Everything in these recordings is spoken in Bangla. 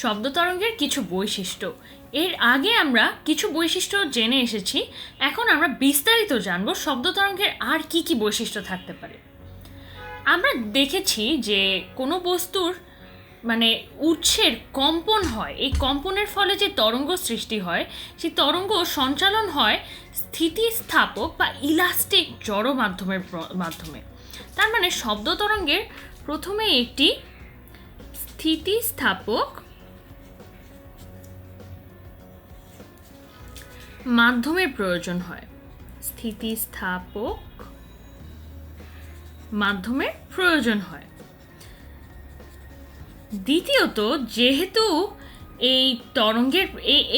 শব্দ তরঙ্গের কিছু বৈশিষ্ট্য। এর আগে আমরা কিছু বৈশিষ্ট্য জেনে এসেছি, এখন আমরা বিস্তারিত জানব শব্দ তরঙ্গের আর কি কি বৈশিষ্ট্য থাকতে পারে। আমরা দেখেছি যে কোনো বস্তুর মানে উৎসের কম্পন হয়, এই কম্পনের ফলে যে তরঙ্গ সৃষ্টি হয় সেই তরঙ্গ সঞ্চালন হয় স্থিতিস্থাপক বা ইলাস্টিক জড় মাধ্যমের মাধ্যমে। তার মানে শব্দ তরঙ্গের প্রথমে একটি স্থিতিস্থাপক মাধ্যমের প্রয়োজন হয়। স্থিতিস্থাপক মাধ্যমের প্রয়োজন হয়। দ্বিতীয়ত, যেহেতু এই তরঙ্গের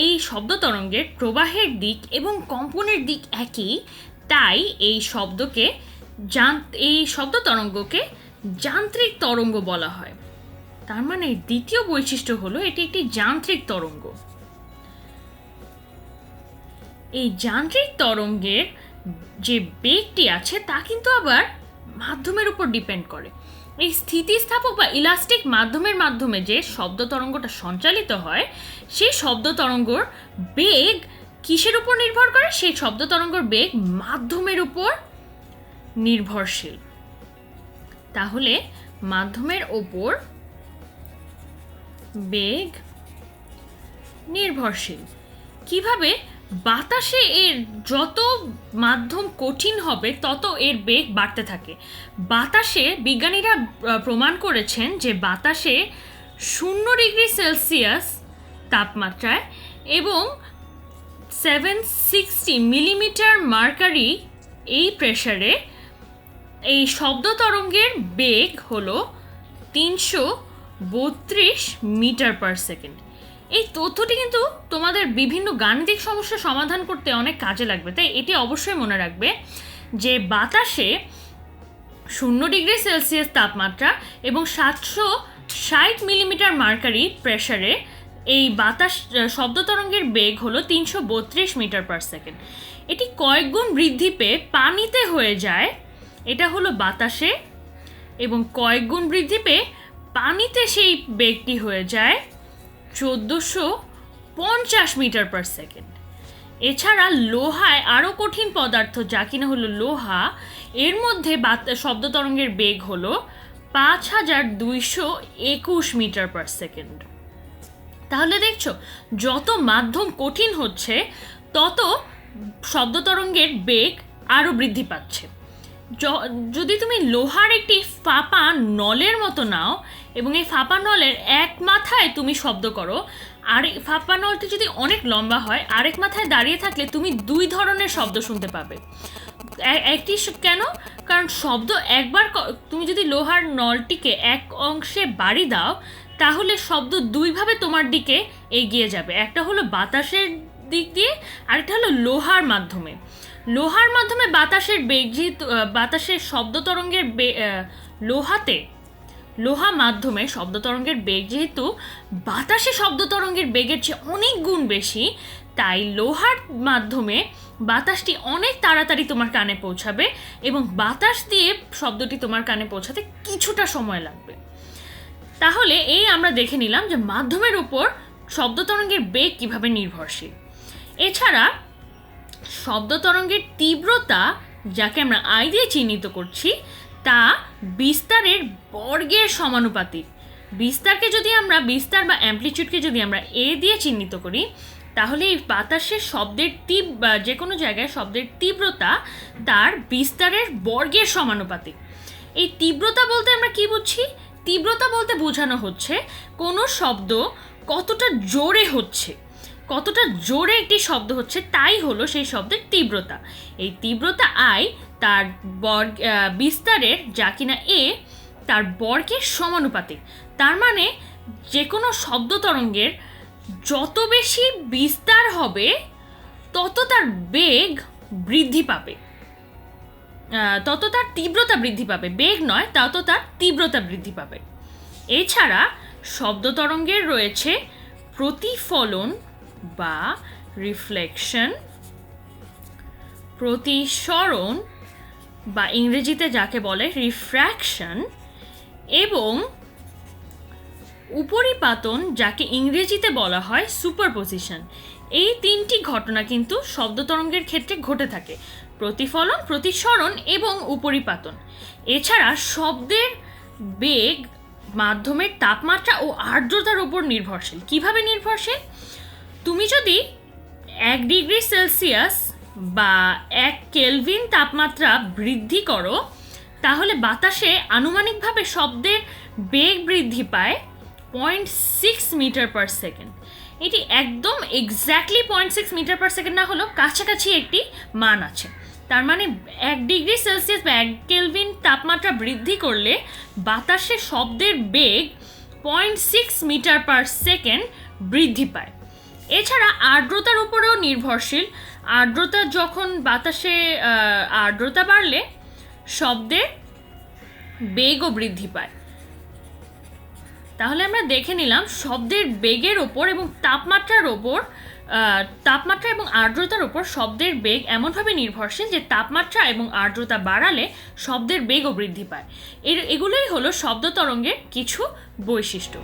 এই শব্দ তরঙ্গের প্রবাহের দিক এবং কম্পনের দিক একই, তাই এই শব্দকে এই শব্দ তরঙ্গকে যান্ত্রিক তরঙ্গ বলা হয়। তার মানে দ্বিতীয় বৈশিষ্ট্য হলো এটি একটি যান্ত্রিক তরঙ্গ। এই যান্ত্রিক তরঙ্গের যে বেগটি আছে তা কিন্তু আবার মাধ্যমের উপর ডিপেন্ড করে। এই স্থিতিস্থাপক বা ইলাস্টিক মাধ্যমের মাধ্যমে যে শব্দ তরঙ্গটা সঞ্চালিত হয়, সেই শব্দ তরঙ্গর বেগ কিসের উপর নির্ভর করে? সেই শব্দ তরঙ্গর বেগ মাধ্যমের উপর নির্ভরশীল। তাহলে মাধ্যমের ওপর বেগ নির্ভরশীল। কীভাবে বাতাসে এর যত মাধ্যম কঠিন হবে, তত এর বেগ বাড়তে থাকে। বাতাসে বিজ্ঞানীরা প্রমাণ করেছেন যে বাতাসে শূন্য ডিগ্রি সেলসিয়াস তাপমাত্রায় এবং সেভেন সিক্সটি মিলিমিটার মার্কারি এই প্রেসারে এই শব্দ তরঙ্গের বেগ হলো তিনশো বত্রিশ মিটার পার সেকেন্ড। এই তথ্যটি কিন্তু তোমাদের বিভিন্ন গাণিতিক সমস্যা সমাধান করতে অনেক কাজে লাগবে, তাই এটি অবশ্যই মনে রাখবে যে বাতাসে শূন্য ডিগ্রি সেলসিয়াস তাপমাত্রা এবং সাতশো ষাট মিলিমিটার মার্কারি প্রেসারে এই বাতাস শব্দ তরঙ্গের বেগ হলো তিনশো বত্রিশ মিটার পার সেকেন্ড। এটি কয়েক গুণ বৃদ্ধি পেয়ে পানিতে হয়ে যায়, এটা হলো বাতাসে, এবং কয়েক গুণ বৃদ্ধি পেয়ে পানিতে সেই বেগটি হয়ে যায় চোদ্দোশো পঞ্চাশ মিটার পার সেকেন্ড। এছাড়া লোহায় আরও কঠিন পদার্থ যা কিনা হলো লোহা, এর মধ্যে শব্দ তরঙ্গের বেগ হলো পাঁচ হাজার দুইশো একুশ মিটার পার সেকেন্ড। তাহলে দেখছ, যত মাধ্যম কঠিন হচ্ছে, তত শব্দ তরঙ্গের বেগ আরও বৃদ্ধি পাচ্ছে। যদি তুমি লোহার একটি ফাঁপা নলের মতো নাও, এবং এই ফাঁপা নলের এক মাথায় তুমি শব্দ করো, আর ফাঁপা নলটি যদি অনেক লম্বা হয়, আরেক মাথায় দাঁড়িয়ে থাকলে তুমি দুই ধরনের শব্দ শুনতে পাবে। একটি কেন? কারণ শব্দ একবার তুমি যদি লোহার নলটিকে এক অংশে বাড়ি দাও, তাহলে শব্দ দুইভাবে তোমার দিকে এগিয়ে যাবে। একটা হলো বাতাসের দিক দিয়ে, আরেকটা হলো লোহার মাধ্যমে। লোহার মাধ্যমে বাতাসের বেগ যেহেতু বাতাসের শব্দ তরঙ্গের লোহাতে, লোহা মাধ্যমে শব্দ তরঙ্গের বেগ যেহেতু বাতাসে শব্দ তরঙ্গের বেগের চেয়ে অনেক গুণ বেশি, তাই লোহার মাধ্যমে বাতাসটি অনেক তাড়াতাড়ি তোমার কানে পৌঁছাবে এবং বাতাস দিয়ে শব্দটি তোমার কানে পৌঁছাতে কিছুটা সময় লাগবে। তাহলে এই আমরা দেখে নিলাম যে মাধ্যমের উপর শব্দ তরঙ্গের বেগ কীভাবে নির্ভরশীল। এছাড়া শব্দ তরঙ্গের তীব্রতা যাকে আমরা আই দিয়ে চিহ্নিত করছি, তা বিস্তারের বর্গের সমানুপাতিক। বিস্তারকে যদি আমরা, বিস্তার বা অ্যাম্পলিচিউডকে যদি আমরা এ দিয়ে চিহ্নিত করি, তাহলে এই বাতাসের শব্দের তীব যে কোনো জায়গায় শব্দের তীব্রতা তার বিস্তারের বর্গের সমানুপাতিক। এই তীব্রতা বলতে আমরা কি বুঝছি? তীব্রতা বলতে বোঝানো হচ্ছে কোনো শব্দ কতটা জোরে হচ্ছে। কতটা জোরে একটি শব্দ হচ্ছে তাই হলো সেই শব্দের তীব্রতা। এই তীব্রতা আই তার বর্গ বিস্তারের যা কিনা এ তার বর্গের সমানুপাতিক। তার মানে যে কোনো শব্দ তরঙ্গের যত বেশি বিস্তার হবে, তত তার বেগ বৃদ্ধি পাবে। তত তার তীব্রতা বৃদ্ধি পাবে। বেগ নয়, তত তার তীব্রতা বৃদ্ধি পাবে। এছাড়া শব্দ তরঙ্গের রয়েছে প্রতিফলন বা রিফ্লেকশন প্রতিসরণ বা ইংরেজিতে যাকে বলে রিফ্র্যাকশন এবং উপরিপাতন যাকে ইংরেজিতে বলা হয় সুপারপোজিশন এই তিনটি ঘটনা কিন্তু শব্দ তরঙ্গের ক্ষেত্রে ঘটে থাকে। প্রতিফলন, প্রতিসরণ এবং উপরিপাতন। এছাড়া শব্দের বেগ, মাধ্যমের তাপমাত্রা ও আর্দ্রতার উপর নির্ভরশীল। কীভাবে নির্ভরশীল? তুমি যদি এক ডিগ্রি সেলসিয়াস বা এক কেলভিন তাপমাত্রা বৃদ্ধি করো, তাহলে বাতাসে আনুমানিকভাবে শব্দের বেগ বৃদ্ধি পায় point six metre per second. এটি একদম exactly point six metre per second না হলেও কাছাকাছি একটি মান আছে। তার মানে এক ডিগ্রি সেলসিয়াস বা এক কেলভিন তাপমাত্রা বৃদ্ধি করলে বাতাসে শব্দের বেগ point six metre per second বৃদ্ধি পায়। এছাড়া আর্দ্রতার উপরেও নির্ভরশীল। আর্দ্রতা যখন বাতাসে আর্দ্রতা বাড়লে শব্দের বেগও বৃদ্ধি পায়। তাহলে আমরা দেখে নিলাম শব্দের বেগের ওপর এবং তাপমাত্রার ওপর তাপমাত্রা এবং আর্দ্রতার ওপর শব্দের বেগ এমনভাবে নির্ভরশীল যে তাপমাত্রা এবং আর্দ্রতা বাড়ালে শব্দের বেগও বৃদ্ধি পায়। এর, এগুলোই হলো শব্দ তরঙ্গের কিছু বৈশিষ্ট্য।